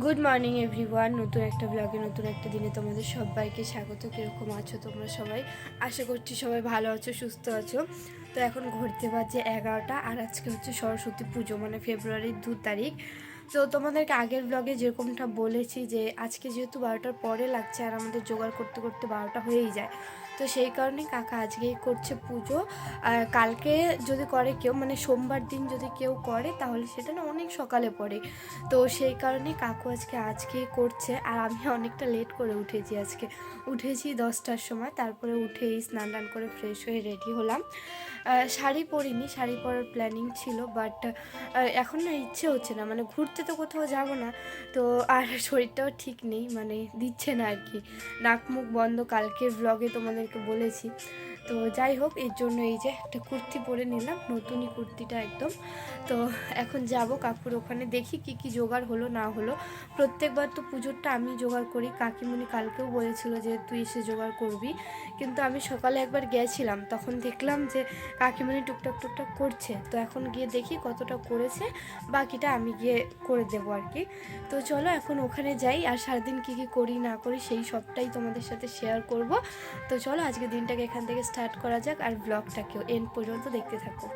Good morning everyone নতুন একটা ব্লগে নতুন একটা দিনে তোমাদের সবাইকে স্বাগত। কীরকম আছো তোমরা সবাই? আশা করছি সবাই ভালো আছো, সুস্থ আছো। তো এখন ঘুরতে বাজে এগারোটা, আর আজকে হচ্ছে সরস্বতী পুজো মানে ফেব্রুয়ারির দু তারিখ। তো তোমাদেরকে আগের ব্লগে যেরকমটা বলেছি যে, আজকে যেহেতু বারোটার পরে লাগছে, আর আমাদের জোগাড় করতে করতে বারোটা হয়েই যায়। তো সেই কারণে কাকা আজকেই করছে পুজো। আর কালকে যদি করে কেউ মানে সোমবার দিন যদি কেউ করে, তাহলে সেটা না অনেক সকালে পড়ে। তো সেই কারণে কাকু আজকে আজকেই করছে। আর আমি অনেকটা লেট করে উঠেছি আজকে। উঠেছি দশটার সময়, তারপরে উঠেই স্নান টান করে ফ্রেশ হয়ে রেডি হলাম। শাড়ি পরিনি, শাড়ি পরার প্ল্যানিং ছিল বাট এখন না ইচ্ছে হচ্ছে না। মানে ঘুরতে তো কোথাও যাব না। তো আর শরীরটাও ঠিক নেই মানে দিচ্ছে না আর কি। নাক মুখ বন্ধ, কালকের ব্লগে তোমাদেরকে বলেছি। তো যাই হোক, এর জন্য এই যে একটা কুর্তি পরে নিলাম, নতুনই কুর্তিটা একদম। তো এখন যাব কাকুর ওখানে, দেখি কি কি জোগাড় হলো, না হলো। প্রত্যেকবার তো পুজোরটা আমি জোগাড় করি কাকিমণি কালকেও বলেছিল যে তুই এসে জোগাড় করবি। কিন্তু আমি সকালে একবার গেছিলাম, তখন দেখলাম যে কাকিমণি টুকটাক টুকটাক করছে। তো এখন গিয়ে দেখি কতটা করেছে, বাকিটা আমি গিয়ে করে দেবো আর কি। তো চলো এখন ওখানে যাই, আর সারাদিন কী কী করি, না করি, সেই সবটাই তোমাদের সাথে শেয়ার করব। তো চলো আজকে দিনটাকে এখান থেকে স্টার্ট করা যাক আর ব্লগটাকেও এন্ড পর্যন্ত দেখতে থাকো।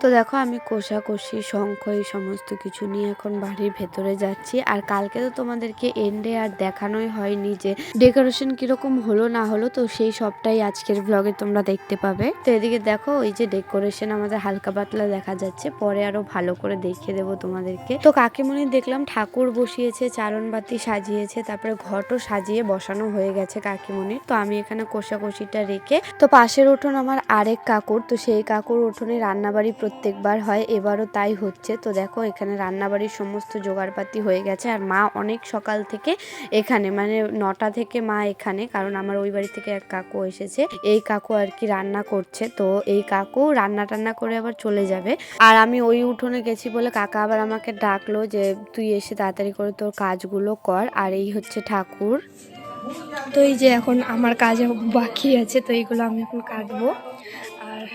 তো দেখো আমি কোষাকষি শঙ্খ এই সমস্ত কিছু নিয়ে এখন বাড়ির ভেতরে যাচ্ছি। আর কালকে তো তোমাদেরকে এন্ডে আর দেখানোই হয়নি যে ডেকোরেশন কীরকম হলো না হলো, তো সেই সবটাই আজকের ব্লগে তোমরা দেখতে পাবে। তো এদিকে দেখো, ওই যে ডেকোরেশন আমাদের হালকা পাতলা দেখা যাচ্ছে, পরে আরও ভালো করে দেখিয়ে দেবো তোমাদেরকে। তো কাকিমণি দেখলাম ঠাকুর বসিয়েছে চারণবাতি সাজিয়েছে, তারপরে ঘটও সাজিয়ে বসানো হয়ে গেছে কাকিমণির। তো আমি এখানে কোষাকষিটা রেখে, তো পাশের উঠোন আমার আরেক কাকুর, তো সেই কাকুর উঠোনে রান্নাবাড়ি প্রত্যেকবার হয়, এবারও তাই হচ্ছে। তো দেখো, এখানে রান্নাবাড়ির সমস্ত জোগাড়পাতি হয়ে গেছে আর মা অনেক সকাল থেকে এখানে মানে নটা থেকে মা এখানে, কারণ আমার ওই বাড়ি থেকে এক কাকু এসেছে। এই কাকু আর কি রান্না করছে, তো এই কাকু রান্না টান্না করে আবার চলে যাবে। আর আমি ওই উঠোনে গেছি বলে কাকা আবার আমাকে ডাকলো যে, তুই এসে তাড়াতাড়ি করে তোর কাজগুলো কর। আর এই হচ্ছে ঠাকুর। তো এই যে এখন আমার কাজ বাকি আছে, তো এইগুলো আমি এখন কাটবো। আর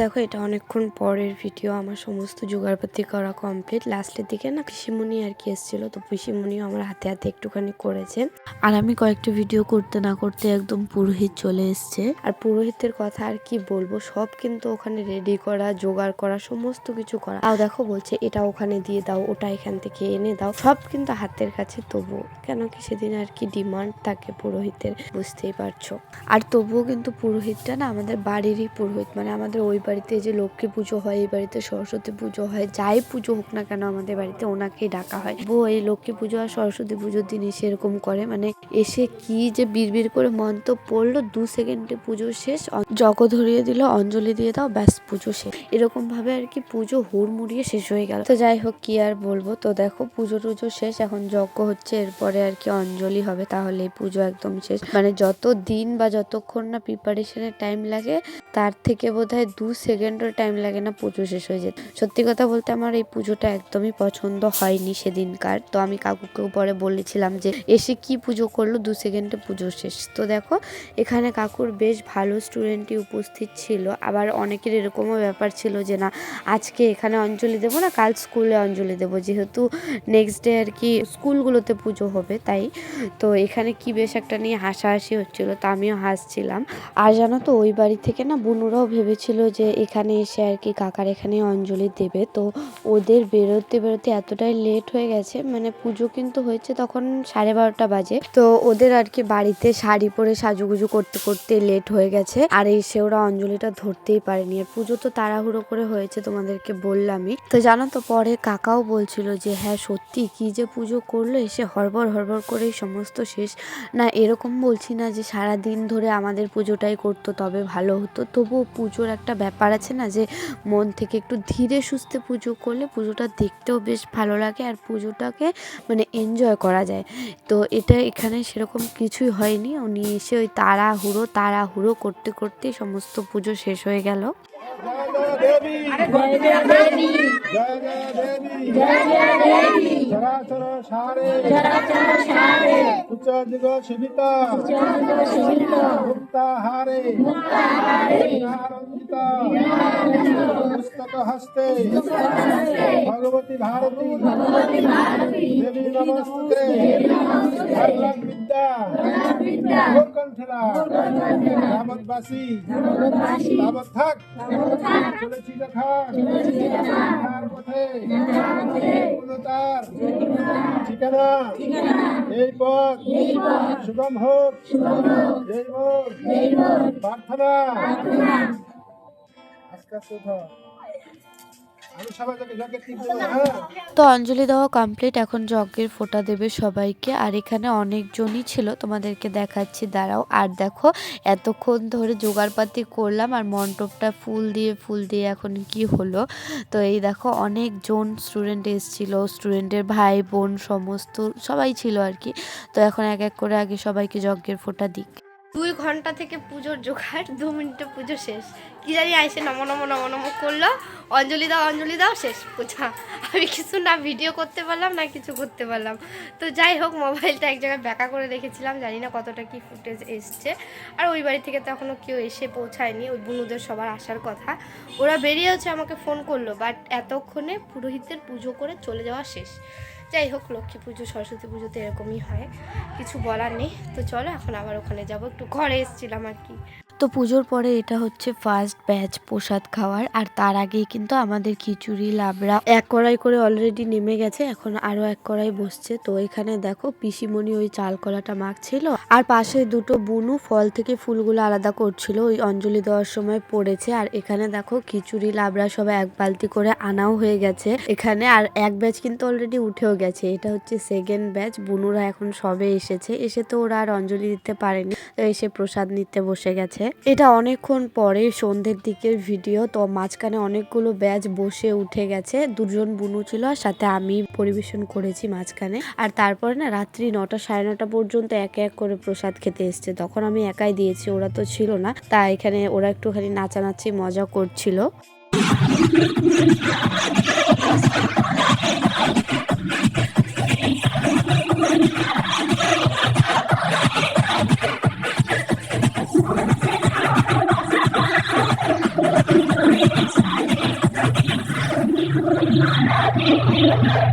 দেখো, এটা অনেকক্ষণ পরের ভিডিও আমার সমস্ত জোগাড়পাতি করা কমপ্লিট লাস্টের দিকে না, পিসিমণি আর কি এসেছিল, তো পিসিমণিও আমার হাতে হাতে একটুখানি করেছে। আর আমি কয়েকটা ভিডিও করতে না করতে একদম পুরোহিত চলে এসছে। আর পুরোহিতের কথা আর কি বলব? সব কিন্তু ওখানে রেডি করা, জোগাড় করা, সমস্ত কিছু করা। আর দেখো বলছে, এটা ওখানে দিয়ে দাও, ওটা এখান থেকে এনে দাও। সব কিন্তু হাতের কাছে তবু কেন কি সেদিন আর কি ডিমান্ড থাকে পুরোহিতের, বুঝতেই পারছ? আর তবুও কিন্তু পুরোহিতটা না আমাদের বাড়িরই পুরোহিত। মানে আমাদের ওই বাড়িতে যে লক্ষ্মী পুজো হয়, এই বাড়িতে সরস্বতী পুজো হয়, যাই পুজো হোক না কেন আমাদের বাড়িতে ওনাকেই ডাকা হয়। বউ এই লক্ষ্মী পুজো আর সরস্বতী পুজোর দিনই সেরকম করে। মানে এসে কি যে বিড়বিড় করে মন্ত্র পড়ল, দু সেকেন্ডে পুজো শেষ জগ ধরিয়ে দিল, অঞ্জলি দিয়ে দাও, ব্যাস, পুজো শেষ। এরকম ভাবে আর কি পুজো হুড়মুড়িয়ে শেষ হয়ে গেল। তো যাই হোক, কি আর বলব? তো দেখো, পুজো টুজো শেষ, এখন যজ্ঞ হচ্ছে, এরপরে আর কি অঞ্জলি হবে, তাহলে পুজো একদম শেষ। মানে যত দিন বা যতক্ষণ না প্রিপারেশনের টাইম লাগে, তার থেকে বোধহয় দু সেকেন্ডও টাইম লাগে না পুজো শেষ হয়ে যেত। সত্যি কথা বলতে আমার এই পুজোটা একদমই পছন্দ হয়নি সেদিনকার। তো আমি কাকুকেও পরে বলেছিলাম যে, এসে কি পুজো করল, দু সেকেন্ডে পুজো শেষ। তো দেখো, এখানে কাকুর বেশ ভালো স্টুডেন্টই উপস্থিত ছিল। আবার অনেকের এরকমও ব্যাপার ছিল যে, না, আজকে এখানে অঞ্জলি দেবো না, কাল স্কুলে অঞ্জলি দেবো। যেহেতু নেক্সট ডে আর কি স্কুলগুলোতে পুজো হবে, তাই। তো এখানে কি বেশ একটা নিয়ে হাসাহাসি হচ্ছিল, তা আমিও হাসছিলাম। আর জানো তো, ওই বাড়ি থেকে না বুনুরাও ভেবেছিল যে, এখানে এসে আর কি কাকার এখানে অঞ্জলি দেবে। তো ওদের বেরোতে বেরোতে এতটাই লেট হয়ে গেছে মানে পুজো কিন্তু হয়েছে তখন সাড়ে বারোটা বাজে। তো ওদের আর কি বাড়িতে শাড়ি পরে সাজুগুজু করতে করতে লেট হয়ে গেছে। আর এসে ওরা অঞ্জলিটা ধরতেই পারেনি। আর পুজো তো তাড়াহুড়ো করে হয়েছে তোমাদেরকে বললামই। তো জানো তো, পরে কাকাও বলছিল যে হ্যাঁ সত্যি কি যে পুজো করল, এসে হড়বড় হড়বড় করে সমস্ত শেষ। না, এরকম বলছি না যে সারা দিন ধরে আমাদের পুজোটাই করতো, তবে ভালো হতো। তবুও পুজোর একটা ব্যাপার আছে না যে, মন থেকে একটু ধীরে সুস্থে পুজো করলে পুজোটা দেখতেও বেশ ভালো লাগে। আর পুজোটাকে মানে এনজয় করা যায়। তো এটা এখানে সেরকম কিছুই হয়নি। উনি এসে ওই তাড়াহুড়ো তাড়াহুড়ো করতে করতে সমস্ত পুজো শেষ হয়ে গেল। জয় জয় দেবী জয় জয় দেবী! জয় জয় দেবী! চরাচর সারে। চরাচর সারে। উচ্চ দিগ সেবিতা উচ্চ দিগ সেবিতা মুক্তাহারে। মুক্তাহারে। বিনারঞ্জিতা পুস্তক হস্তে। ভগবতী ভারতী। দেবী নমস্তে বিদ্যা থাক চলেছি পথে তার ঠিকানা এই পথ সুগম হোক। মোর প্রার্থনা। আজকে শুধু তো অঞ্জলি দেওয়া কমপ্লিট এখন যজ্ঞের ফোঁটা দেবে সবাইকে। আর এখানে অনেকজনই ছিল তোমাদেরকে দেখাচ্ছি দাঁড়াও। আর দেখো এতক্ষণ ধরে জোগাড়পাতি করলাম আর মণ্ডপটা ফুল দিয়ে ফুল দিয়ে এখন কি হলো? তো এই দেখো অনেকজন স্টুডেন্ট এসেছিল। স্টুডেন্টের ভাই বোন সমস্ত সবাই ছিল আর কি। তো এখন এক এক করে আগে সবাইকে যজ্ঞের ফোঁটা দিক। দুই ঘণ্টা থেকে পুজোর জোগাড়, দু মিনিটে পুজো শেষ। কি জানি আইসে নম নম নম নম করল। অঞ্জলি দাও অঞ্জলি দাও, শেষ পূজা। আমি কিছু না ভিডিও করতে পারলাম, না কিছু করতে পারলাম। তো যাই হোক মোবাইলটা এক জায়গায় ব্যাকা করে রেখেছিলাম, জানি না কতটা কি ফুটেজ এসছে। আর ওই বাড়ি থেকে তো এখনও কেউ এসে পৌঁছায়নি, ওই বুনুদের সবার আসার কথা। ওরা বেরিয়েছে আমাকে ফোন করল বাট এতক্ষণে পুরোহিতের পুজো করে চলে যাওয়া শেষ। যাই হোক, লক্ষ্মী পুজো, সরস্বতী পুজো তো এরকমই হয়। কিছু বলার নেই। তো চলো, এখন আবার ওখানে যাব। একটু ঘরে এসেছিলাম আর কি। তো পুজোর পরে এটা হচ্ছে ফার্স্ট ব্যাচ প্রসাদ খাওয়ার, আর তার আগেই কিন্তু আমাদের খিচুড়ি, লাবড়া, এক কড়াই করে অলরেডি নেমে গেছে, এখন আরও এক কড়াই বসছে। তো এখানে দেখো পিসিমণি ওই চাল কলাটা মাখছিল, আর পাশে দুটো বুনু ফল থেকে ফুলগুলো আলাদা করছিল, ওই অঞ্জলি দেওয়ার সময় পড়েছে। আর এখানে দেখো খিচুড়ি, লাবড়া সব এক বালতি করে আনাও হয়ে গেছে। এখানে আর এক ব্যাচ কিন্তু অলরেডি উঠেও গেছে, এটা হচ্ছে সেকেন্ড ব্যাচ বুনুরা এখন সবে এসেছে। এসে তো ওরা আর অঞ্জলি দিতে পারেনি এসে প্রসাদ নিতে বসে গেছে। এটা অনেকক্ষণ পরে সন্ধ্যের দিকের ভিডিও, তো মাঝখানে অনেকগুলো ব্যাচ বসে উঠে গেছে। দুজন বুনু ছিল আর সাথে আমি পরিবেশন করেছি মাঝখানে। আর তারপরে না, রাত্রি নটা সাড়ে নটা পর্যন্ত এক এক করে প্রসাদ খেতে এসছে। তখন আমি একাই দিয়েছি, ওরা তো ছিল না। তা এখানে ওরা একটুখানি নাচানাচি, মজা করছিল। you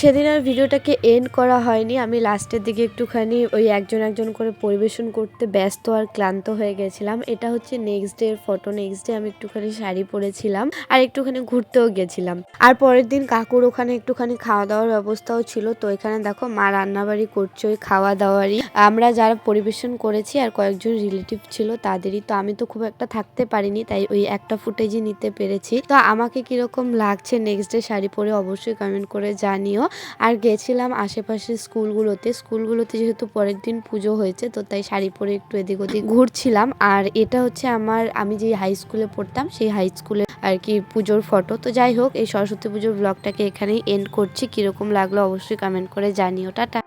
সেদিন আর ভিডিওটাকে এন্ড করা হয়নি। আমি লাস্টের দিকে একটুখানি ওই একজন একজন করে পরিবেশন করতে ব্যস্ত আর ক্লান্ত হয়ে গেছিলাম। এটা হচ্ছে next day photo next day আমি একটুখানি শাড়ি পরেছিলাম আর একটুখানি ঘুরতেও গেছিলাম। আর পরের দিন কাকুর ওখানে একটুখানি খাওয়া দাওয়ার ব্যবস্থাও ছিল। তো এখানে দেখো মা রান্নাবাড়ি করছে ওই খাওয়া দাওয়ারই আমরা যারা পরিবেশন করেছি আর কয়েকজন রিলেটিভ ছিল তাদেরই। তো আমি তো খুব একটা থাকতে পারিনি, তাই ওই একটা ফুটেজই নিতে পেরেছি। তো আমাকে কীরকম লাগছে নেক্সট ডে শাড়ি পরে অবশ্যই কমেন্ট করে জানিও। আর গেছিলাম আশেপাশে স্কুলগুলোতে। স্কুলগুলোতে যেহেতু পরের দিন পুজো হয়েছে, তো তাই শাড়ি পরে একটু এদিক ওদিক ঘুরছিলাম। আর এটা হচ্ছে আমার, আমি যে হাই স্কুলে পড়তাম, সেই হাই স্কুলে আর কি পুজোর ফটো তো যাই হোক, এই সরস্বতী পুজোর ব্লগটাকে এখানেই এন্ড করছি। কীরকম লাগল অবশ্যই কমেন্ট করে জানিও। টাটা।